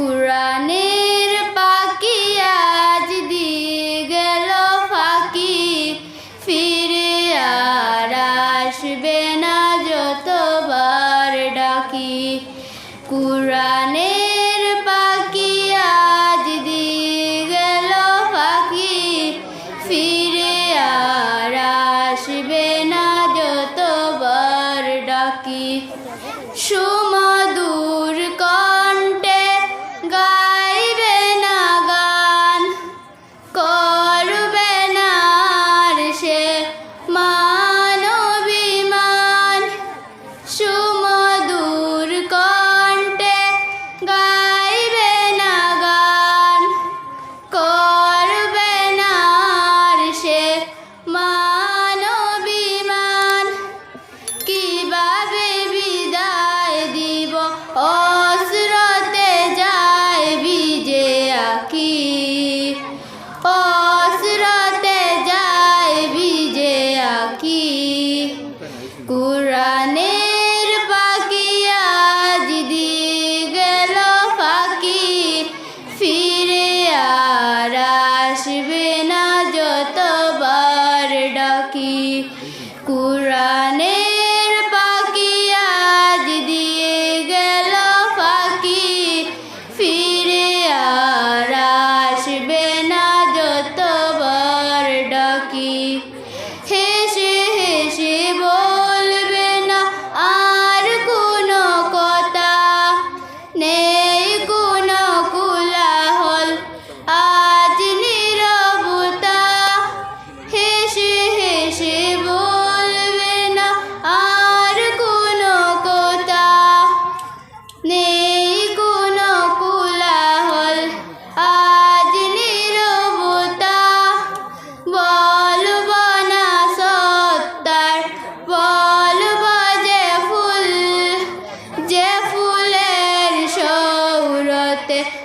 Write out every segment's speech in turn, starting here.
কুরানের পাখি আজ দিয়ে গেল ফাঁকি। ফিরে আর আসবে না যতবার ডাকি। কুরানের পাখি আজ দিয়ে গেল ফাঁকি। ফিরে আর আসবে না যতবার ডাকি। সুম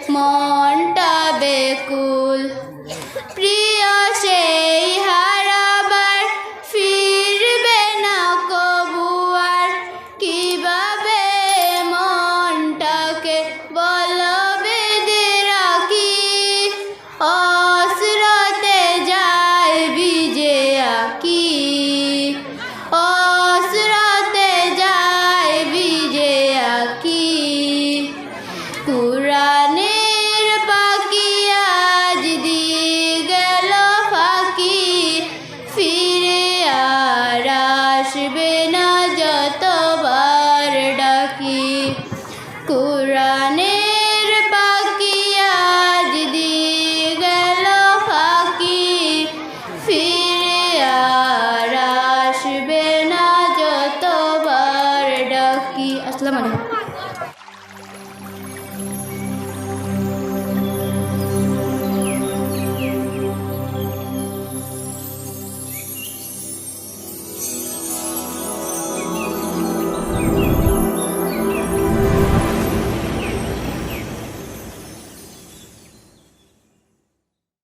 মনটা বেকুল। প্রিয় সে পারবে না